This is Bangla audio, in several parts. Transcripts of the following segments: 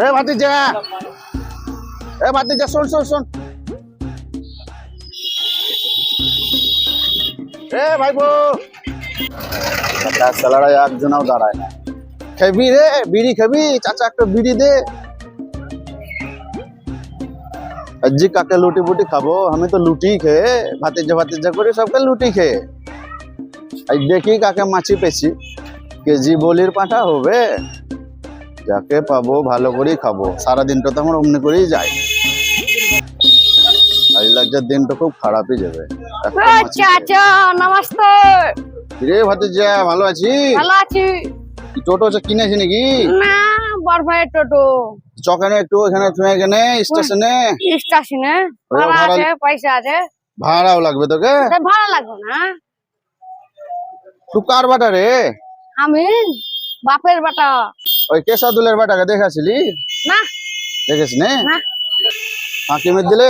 রে ভাতিজা এ ভাতিজা শোন শোন শোন। এ ভাইবো চাচা সালারা একজনও দাঁড়ায় না। খাবি রে বিড়ি খাবি চাচা একটা বিড়ি দে। আজ্জি কাকে লুটি বুটি খাব? আমি তো লুটি খেয়ে ভাতিজা ভাতিজা করে সবকে লুটি খেয়ে। দেখি কাকে মাছি পেছি। কেজি বলির পাঠা হবে। যাকে পাবো ভালো করেই খাব। সারাদিনটা তো আমার অমনি করেই যায়। লাগছে দিনটা খুব খারাপই যাবে। ও মাছি নমস্তে। রে ভাতিজা ভালো আছি? ভালো আছি। টোটো কিনেছি নাকি? না বড় ভাইয়ের টোটো। চকেনে একটু এখানে ছুঁয়ে এখানে স্টেশনে? স্টেশনে। ভাড়া আছে পয়সা আছে। ভাড়াও লাগবে তোকে? ভাড়া লাগবে না। তুই কার বাটা রে? আমি বাপের বাটা ওই কেশা দুলের বাটাকে দেখাছিলি? না। দেখেছি নে। না হাকিমের দিলে?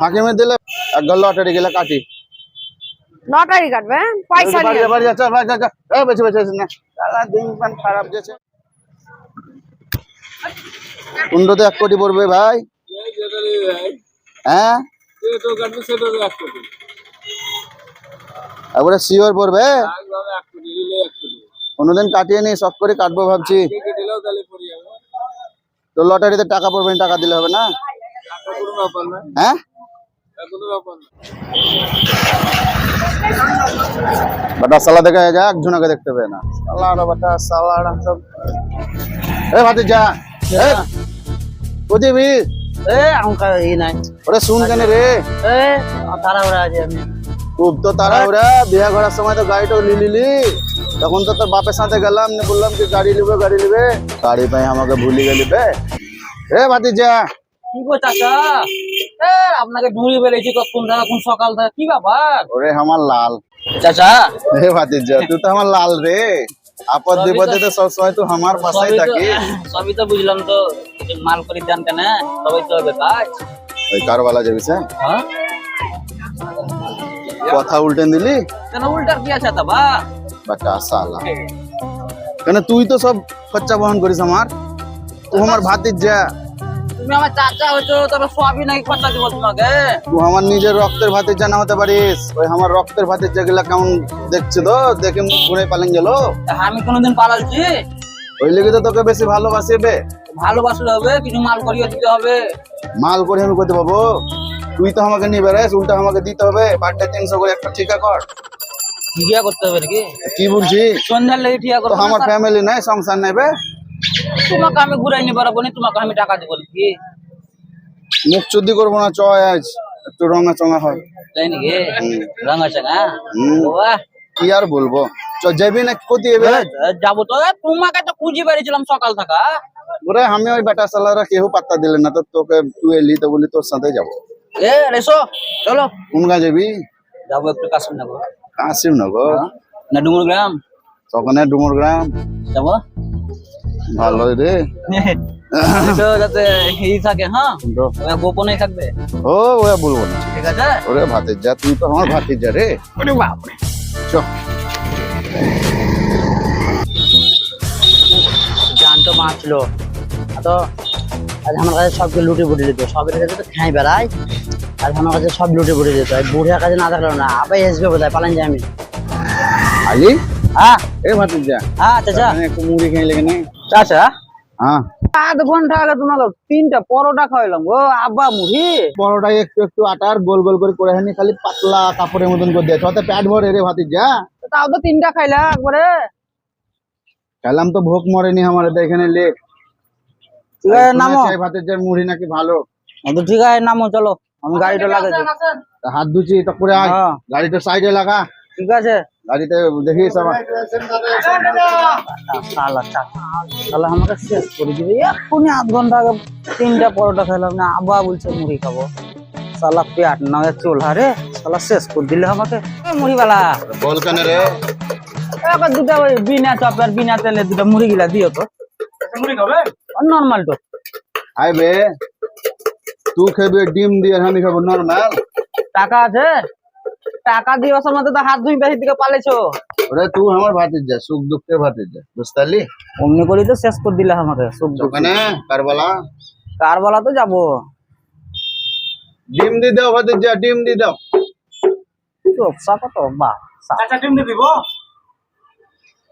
হাকিমের দিলে এক গল্ল লটারি গেলে কাটি। লটারি কাটবে পয়সা নিয়ে। বাড়ি যা, বাড়ি যা, যা। বেঁচে বেঁচে না। সারা দিন পান খারাপ গেছে। এক কোটি পড়বে ভাই। হ্যাঁ? একবারে শিওর পড়বে? কোনোদিন কাটিয়ে নি শখ করে কাটবো ভাবছি। তো লটারিতে টাকা পড়বে টাকা দিলে হবে না? হ্যাঁ? বাটা সালা দেখা যায় একজনকে দেখতে না। সালাড়া বাটা সালাড়া সব এ ভাতি যা। এ। এ আমাকে ই নাই। ওরে শুন কেন রে। এ তারা ওরা আছে আমি। খুব তো তারা ওরা বিয়া করার সময় তো গাড়িটা নিয়ে নিলি। তখন তো তোর বাপের সাথে গেলাম বললাম কি গাড়ি নিবে গাড়ি নিবে। গাড়ি পাই আমাকে ভুলি গেলি বে। এ ভাতি যা কি গো চাচা? এ আপনাকে ঢুঁড়ি বেড়েছি কখন কোন সকাল কি ব্যাপার? ওরে আমার লাল। চাচা? যা তুই তো আমার লাল রে। আপদ বিপদে তো সবসময় তুই আমার পাশেই সবই থাকি। সবই তো বুঝলাম তো মাল করে দেন কেন সবাই তো হবে কাজ ওই কারবালা যাবি হ্যাঁ? কথা উল্টে দিলি? কেন উল্টার কি আছে তা বাটা সালা কেন তুই তো সব খরচা বহন করিস আমার? তুই আমার ভাতির যা। তুমি আমার চাচা হয়েছো তবে সবই নাকি খরচা দিব তোমাকে? তুই আমার নিজের রক্তের ভাতের জানা হতে পারিস। ওই আমার রক্তের ভাতের যেগুলা কেমন দেখছে তো দেখে ঘুরে পালেন গেল। আমি কোনোদিন পালালছি ওই লেগে তো তোকে বেশি ভালোবাসিবে ভালোবাসলে হবে কিছু মাল করিয়ে দিতে হবে। মাল করে আমি করতে পাবো। তুই তো আমাকে নিয়ে বেড়াস উল্টা আমাকে দিতে হবে। পার তিনশো করে একটা ঠিকা কর। ঠিকা করতে হবে নাকি? কি বলছি সন্ধ্যার লেগে ঠিকা তো করব আমার ফ্যামিলি নাই সংসার নেবে তোমাকে আমি ঘুরাই নিয়ে পারব না তোমাকে আমি টাকা দেবো নাকি? মুখ চুদ্দি করব না চয় আজ। একটু রঙা চঙা হয়। তাই নাকি? রাঙা চাঙা। বাহ। কি আর বলব? চ যাবি না ক্ষতি হবে? যাব তো। তোমাকে তো খুঁজে বেরিয়েছিলাম সকাল থাকা। ওরে আমি ওই বেটা সালারা কেউ পাত্তা দিলে না তো তোকে তুই এলি তো বলি তোর সাথে যাব। এ রেসো চলো। কোন গা যাবি? যাব একটু কাশ্মীর যাব কাশিম নগর না ডুমুর গ্রাম? তখন ডুমুর গ্রাম। যাব। ভালো রে। তো যাতে থাকে হ্যাঁ? ওরা গোপনে থাকবে। ও ওয়া বলব না। ঠিক আছে? ওরে ভাতের যা তুই তো আমার ভাতির যা রে। ওরে বাপরে। চ জান তো বাঁচলো তো আজ আমার কাছে সবকে লুটে ফুটে দিত। সবের কাছে তো খাই বেড়াই আজ আমার কাছে সব লুটে ফুটে দিত। বুড়িয়ার কাছে না থাকল না। আবার আসবে বোধ হয় পালান যাই আমি। আলি? হ্যাঁ। এ ভাতির যা। হ্যাঁ চাচা এখানে একটু মুড়ি খেয়ে লেগে নে। চাচা হ্যাঁ। আধ ঘণ্টা আগে তোমাকে তিনটা পরোটা খাওয়াইলাম গো আব্বা মুড়ি। পরোটাই একটু একটু আটার গোল গোল করে করে হানি খালি পাতলা কাপড়ের মতন করে দিয়েছে ওতে প্যাট ভরে রে ভাতির যা তাও তো তিনটা খাইলা একবারে। খেলাম তো ভোগ মরেনি আমার এটা এখানে লে। ঠিক নামো। ভাতের যা মুড়ি নাকি ভালো। ঠিক আছে নামো চলো। আমি গাড়িটা লাগাইছি হাত ধুচি তো করে আয়। হ্যাঁ। গাড়িটা সাইডে লাগা। ঠিক আছে। গাড়িতে দেখিস আমার। শালা আমাকে শেষ করে দিবে। এক্ষুনি আধ ঘণ্টা আগে তিনটা পরোটা খেলাম না আবার বলছে মুড়ি খাব। শালা পেট না চোলা। রে শালা শেষ করে দিলে আমাকে। মুড়িওয়ালা। বল কেন রে? এবার দুটা ওই বিনা চপের বিনা তেলে দুটা মুড়ি গিলা দিও তো। মুড়ি খাবে? নর্মাল তো। আই বে তুই খাবি ডিম দিয়ে আমি খাব নর্মাল টাকা আছে? টাকা দিয়ে আসার মধ্যে তো হাত ধুই বেশি দিকে পালেছো। ওরে তুই আমার ভাতিজা সুখ দুঃখের ভাতিজা বুঝতে পারলি অমনি করেই তো শেষ করে দিলে আমাকে সব দোকানে কারবালা। কার বলা তো যাব। ডিম দি দাও ভাতিজা ডিম দি দাও। ব্যবসা কত? বা চাচা ডিম দিয়ে দিব?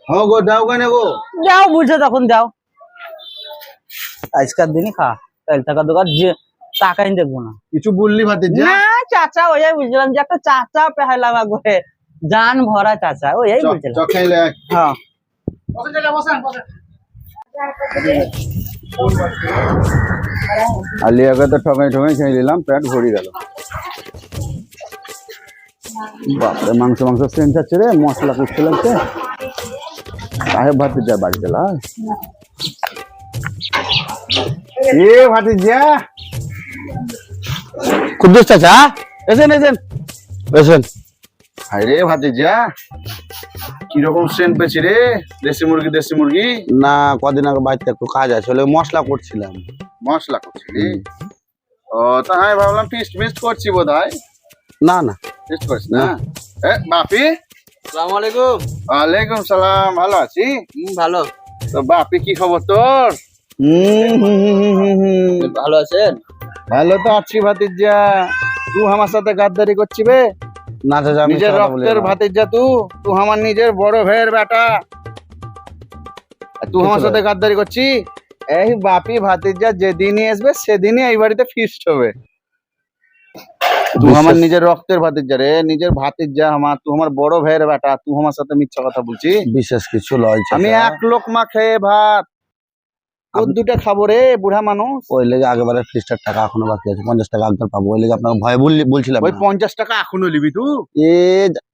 হ্যাঁ গো দাও কেন গো? যাও বুঝে তখন যাও। আজকার দিনই খা কাল টাকা দোকান যে টাকাই দেখব না। কিছু বললি ভাতিজা না চাচা ওই বুঝলাম যে একটা চাচা পেহাইলাম একবারে জান ভরা চাচা ওই বুঝলাম হ্যাঁ। আলিয়াকে তো ঠকাই ঠকাই খেয়ে নিলাম পেট ভরি গেল। বাপরে মাংস মাংস সেন্ট আছে রে মশলা করতে লাগছে। সাহেব ভাতিজা বাড়ি গেল এ ভাতিজা। কুদ্দুস চাচা এসেন এসেন। এসেন। আরে ভাতিজা কীরকম সেন্ট পেয়েছি রে? দেশি মুরগি দেশি মুরগি? না কদিন আগে বাড়িতে একটু কাজ আছে ওই মশলা করছিলাম। মশলা করছিলি? ও তা আমি ভাবলাম ফিস্ট ফিস্ট করছি বোধ হয় না না। ফিস্ট করছি না। এ বাপি? আসসালামু আলাইকুম ওয়ালাইকুম সালাম ভালো আছি? ভালো। তো বাপি কি খবর তোর? হুম, হুম, হুম, হুম, হুম, হুম। ভালো আছেন? ভালো তো আছি ভাতিজা তুই আমার সাথে গাদ্দারি করছি বে। না চাচা আমি নিজের কথা বলি রক্তের না। ভাতিজা তুই তুই আমার নিজের বড় ভাইয়ের বেটা। আর তুই আমার সাথে গাদ্দারি করছি। এই বাপি ভাতিজা যেদিনই আসবে সেদিনই এই বাড়িতে ফিস্ট হবে। তুই আমার বিশ্বাস- নিজের রক্তের ভাতিজা রে নিজের ভাতিজা আমার তুই আমার বড় ভাইয়ের বেটা তুই আমার সাথে মিথ্যা কথা বলছি বিশেষ কিছু লয় চাচা। আমি এক লোক মা খেয়ে ভাত। আম- দুটা খাব রে বুড়া মানুষ। ওই লেগে আগেবারে ফিস্টার টাকা এখনও বাকি আছে পঞ্চাশ টাকা আগের পাবো। ওই লেগে আপনাকে ভয় বললি বলছিলাম ওই পঞ্চাশ টাকা এখনও নিবি তুই এ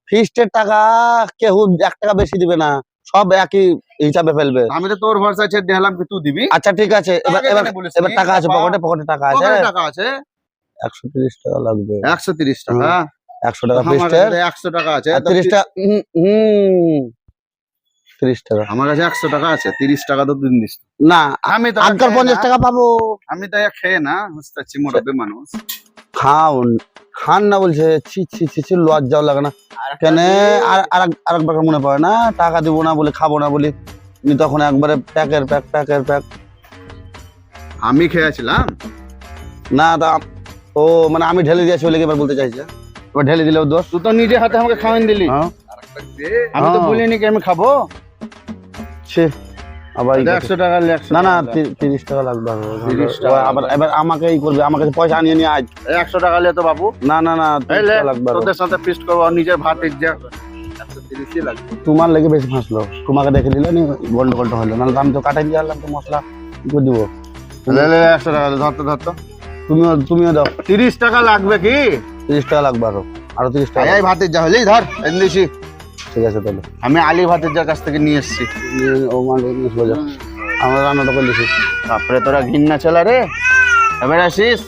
ফিস্টের টাকা কেউ এক টাকা বেশি দিবে না সব একই হিসাবে ফেলবে। আমি তো তোর ভরসা ছেড়ে দেখলাম কি তুই দিবি। আচ্ছা ঠিক আছে এবার এবার এবার টাকা আছে পকেটে পকেটে টাকা আছে। টাকা আছে? একশো তিরিশ টাকা লাগবে। একশো তিরিশ টাকা? একশো টাকা ফিস্টের একশো টাকা আছে। তো তিরিশ টাকা হুম। তিরিশ টাকা। আমার কাছে একশো টাকা আছে তিরিশ টাকা তো তুই দিস না আমি তো আজকাল পঞ্চাশ টাকা পাবো। আমি তো খেয়ে না বুঝতে মোটাবে মানুষ। খাউন খান না বলছে ছি ছি ছি ছি লজ্জাও লাগে না। কেন আর আর একবার মনে পড়ে না টাকা দিব না বলে খাব না বলি তখন একবারে প্যাকের প্যাক প্যাকের প্যাক। আমি খেয়েছিলাম? না তা ও মানে আমি ঢেলে দিয়ে চলে গিয়ে এবার বলতে চাইছে। এবার ঢেলে দিলেও দোষ। তুই তো নিজে হাতে আমাকে খাওয়ান দিলি। হ্যাঁ। আমি তো হ্যাঁ। বলিনি কি আমি খাব? ছি আবার। একশো টাকা না না তিরিশ টাকা লাগবে আরও। 30 টাকা। আবার এবার আমাকে এই করবে আমার কাছে পয়সা আনিয়ে নিয়ে আজ একশো টাকা হলে তো বাবু। না না না এই 30 টাকা লাগবে। তোদের সাথে ফিস্ট করব নিজের ভাত যা তোমার লেগে বেশি ফাঁসলো। তোমাকে দেখে দিলে নি গন্ডগোলটা হলো। নাহলে আমি তো কাটাই দিয়ে আনলাম তো মশলা কি করে দিবো? লে, লে, একশো টাকা ধরতো ধরতো তুমিও তুমিও দাও। তিরিশ টাকা লাগবে কি? তিরিশ টাকা লাগবে আরও। আরও তিরিশ টাকা ভাতের যা হলেই ধর এনেছি ঠিক আছে তাহলে। আমি আলী ভাতের যার কাছ থেকে নিয়ে এসেছি। ও মানে নিয়ে সোজা আমরা রান্নাটা করে দিছি। তারপরে তোরা ঘিন্না চলা রে। এবার আসিস।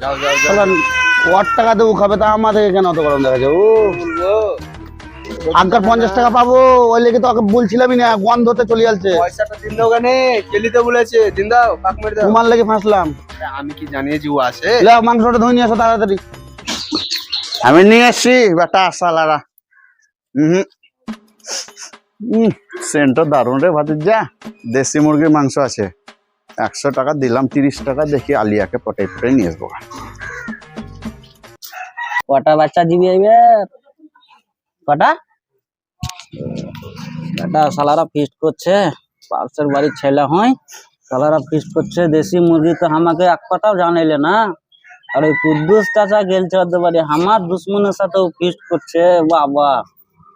যাও যাও যাও। ওর টাকা দেবো খাবে তা আমাদের কেন অত গরম দেখাচ্ছে? ও। আগকার পঞ্চাশ টাকা পাবো ওই লেগে তো বলছিলামই না গন্ধতে চলে যাচ্ছে পয়সাটা দিন দাও কেন কেলিতে বলেছে দিন দাও পাক মেরে দাও। তোমার লেগে ফাঁসলাম। আমি কি জানিয়েছি ও আসে? মাংসটা ধুয়ে নিয়ে আসো তাড়াতাড়ি। আমি নিয়ে এসছি বেটা সালারা। সেন্টটা দারুণ রে ভাতের যা দেশি মুরগির মাংস আছে। একশো টাকা দিলাম, তিরিশ টাকা দেখি আলিয়াকে পটাই পটাই নিয়ে আসব। কটা বাচ্চা দিবি এবার কটা? কটা সালারা ফিস্ট করছে। পার্সের বাড়ির ছেলে হয় সালারা ফিস্ট করছে। দেশি মুরগি তো আমাকে এক কথাও জানাইলে না। আর ওই কুদ্দুস চাচা গেলছে বাড়ি। আমার দুশ্মনের সাথে ফিস্ট করছে, বাবা।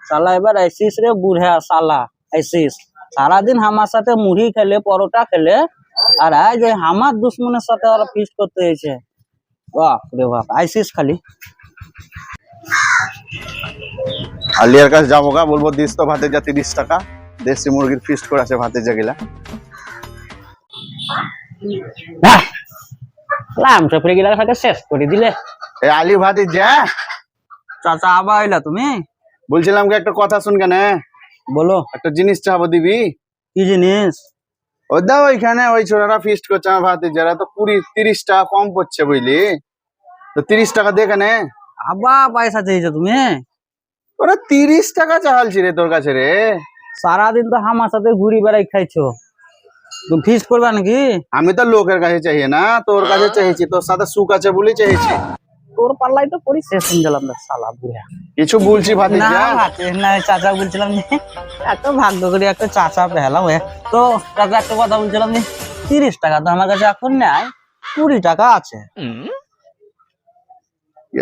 সালা এবার আইসিস রে বুড়া সালা আইসিস। সারাদিন আমার সাথে মুড়ি খেলে পরোটা খেলে আর আজ এই আমার দুশ্মনের সাথে ওরা ফিস্ট করতে হয়েছে বাপ রে বাপ আইসিস খালি। আলিয়ার কাছে যাব গা বলব দিস তো ভাতের যা তিরিশ টাকা। দেশি মুরগির ফিস্ট করে আছে ভাতের যা গিলা শেষ করে দিলে। আলি ভাতের যা চাচা আবার তুমি? বলছিলাম কি একটা কথা শুন কেন? বলো। একটা জিনিস চাবো দিবি? কি জিনিস? ও দাও ওইখানে ওই ছোটরা ফিস্ট করছে আমার ভাতের যারা তো কুড়ি তিরিশ টাকা কম পড়ছে বুঝলি? তো তিরিশ টাকা দে কেনে। আবার পয়সা চেয়েছো তুমি? ওরা তিরিশ টাকা চাহালছি রে তোর কাছে রে। সারাদিন তো আমার সাথে ঘুরি বেড়াই খাইছো। তুমি ফিস করবা নাকি? আমি তো লোকের কাছে চাই না তোর কাছে চাইছি তোর সাথে সুখ আছে বলে চাইছি। তোর পাল্লাই তো পরি শেষ শুনছিলাম না সালা বুড়া। কিছু বলছি না ভাতিজা না চাচা বলছিলাম যে এত ভাগ্য করে একটা চাচা পেলাম হয়ে তো চাচা একটা কথা বলছিলাম যে তিরিশ টাকা তো আমার কাছে এখন নেয় কুড়ি টাকা আছে।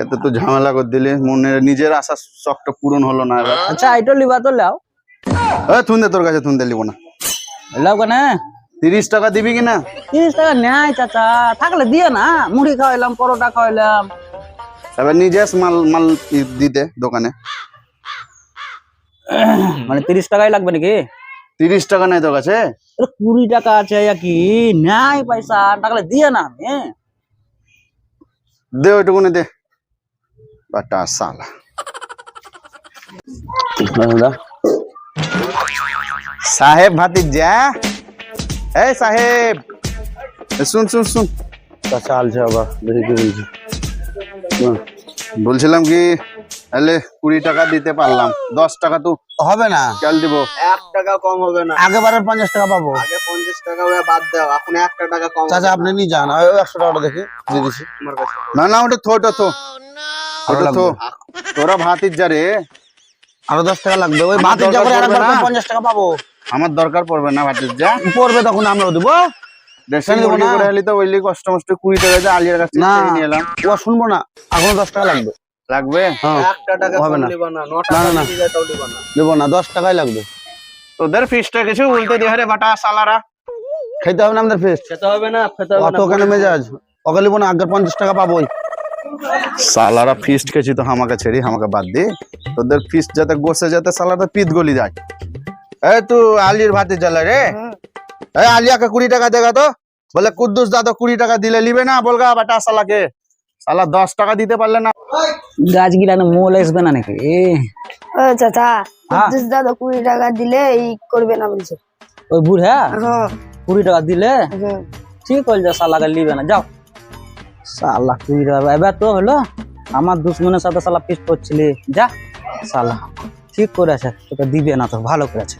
এত তো ঝামেলা করে দিলে মনে নিজের আশা শখটা পূরণ হলো না আচ্ছা এইটা লিবা তো লাও। এ থুনদে তোর কাছে থুনদে লিব না। লাও কেন? তিরিশ টাকা দিবি কিনা? তিরিশ টাকা নেয় চাচা। থাকলে দিয়ে না মুড়ি খাওয়াইলাম পরোটা খাওয়াইলাম। এবার নিজে মাল মাল ই- দিতে দোকানে। মানে তিরিশ টাকাই লাগবে নাকি? তিরিশ টাকা নাই তোর কাছে? আরে কুড়ি টাকা আছে ইয়া কি নাই পয়সা থাকলে দিয়ে না আমি। দে ওইটুকুনি দে। বাটা সালা। সাহেব ভাতিজা এই সাহেব এ শুন শুন শুন। চাচা আলছে আবার দেখি কি বলছে। হুম, বলছিলাম কি তাহলে কুড়ি টাকা দিতে পারলাম। দশ টাকা তো হবে না। চাল দিব। এক টাকা কম হবে না। আগেবারের পঞ্চাশ টাকা পাবো। আগে পঞ্চাশ টাকা বাদ দাও। এখন একটা টাকা কম চাচা আপনি নিয়ে যান। ওই একশো টাকাটা দেখি দিয়ে দিচ্ছি। না না ওটা থো ওটা থো। ওটা থো। তোরা ভাতির যা রে। আরও দশ টাকা লাগবে। ওই ভাতের। পঞ্চাশ টাকা পাবো। আমার দরকার পড়বে না ভাতির যা। পড়বে তখন আমরাও দেবো। দেশি কেন দেবো মুরগি না? করে হলে তো ওইলি কষ্ট মষ্ট কুড়ি টাকা যা আলিয়ার কাছে নিয়ে এলাম। ও শুনব না। এখনও দশ টাকা লাগবে। লাগবে? হ্যাঁ একটা টাকা হবে না। না ন না, টাকা না, না। দিয়ে যায় তাও লিবা না। দেবো না দশ টাকাই লাগবে। তোদের ফিসটা কিছু বলতে দিয়ে রে বাটা সালারা। খেতে হবে না আমাদের ফেস্ট খেতে হবে না খেতে অত কেন মেজাজ? ওকে না পঞ্চাশ টাকা পাবোই। সালারা ফিস্ট খেয়েছি তো আমাকে ছেড়ি আমাকে বাদ দি। তোদের ফিস্ট যাতে গোসে যাতে সালারা পিত গলি যায়। এই তু আলির ভাতে জ্বালা রে। এই আলিয়াকে কুড়ি টাকা দেগা তো? বলে কুদ্দুস দাদা কুড়ি টাকা দিলে লিবে না বলগা বাটা সালাকে সালা দশ টাকা দিতে পারলে না। গাছ গিলানো মোল আসবে না নাকি? চাচা হ্যাঁ। কুদ্দুস দাদা কুড়ি টাকা দিলে এই করবে না বলছে। ওই বুড়া? হ্যাঁ। কুড়ি টাকা দিলে? ঠিক হল যা সালাকে লিবে না। যাও। সালা কুড়ি টাকা এবার তো হলো আমার দুশ্মনের সাথে সালা পিস করছিলি। যা সালা ঠিক করেছে তোকে দিবে না তো ভালো করেছে।